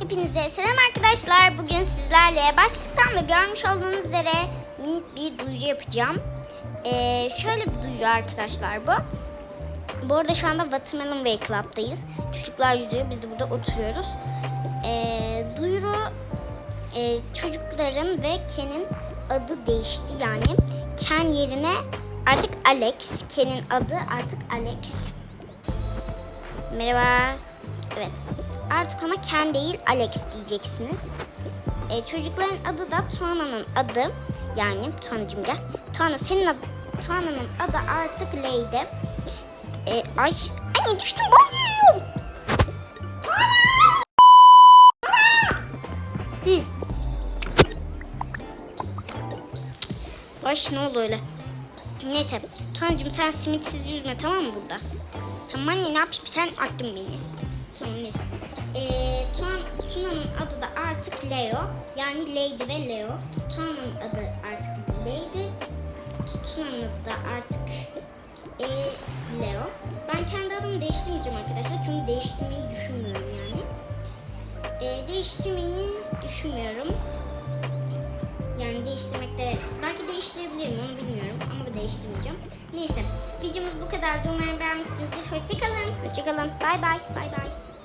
Hepinize selam arkadaşlar. Bugün sizlerle başlıktan da görmüş olduğunuz üzere minik bir duyuru yapacağım. Ee, şöyle bir duyuru arkadaşlar bu. Bu arada şu anda Watermelon Way Club'dayız. Çocuklar yüzüyor, biz de burada oturuyoruz. Ee, duyuru e, çocukların ve Ken'in adı değişti yani. Ken yerine artık Alex. Ken'in adı artık Alex. Merhaba. Evet. Artık ona Ken değil Alex diyeceksiniz. Ee, çocukların adı da Tuana'nın adı. Yani Tuana'cığım gel. Tuana senin adı, Tuana'nın adı artık Leydi. Ee, ay. Anne düştüm bayılıyorum. Hı. Ay ne oldu öyle? Neyse. Tuana'cığım sen simitsiz yüzme tamam mı burada? Tamam anne ne yapayım sen attın beni. Tamam neyse. Tuan, Tuna'nın adı da artık Leo. Yani Lady ve Leo. Tuna'nın adı artık Lady. Tuna'nın adı da artık e, Leo. Ben kendi adımı değiştirmeyeceğim arkadaşlar. Çünkü değiştirmeyi düşünmüyorum yani. Ee, değiştirmeyi düşünmüyorum. Yani değiştirmekte belki değiştirebilirim onu bilmiyorum ama değiştirmeyeceğim. Neyse videomuz bu kadar. Umarım beğenmişsinizdir. Hoşçakalın. Hoşçakalın. Bay bay. Bay bay.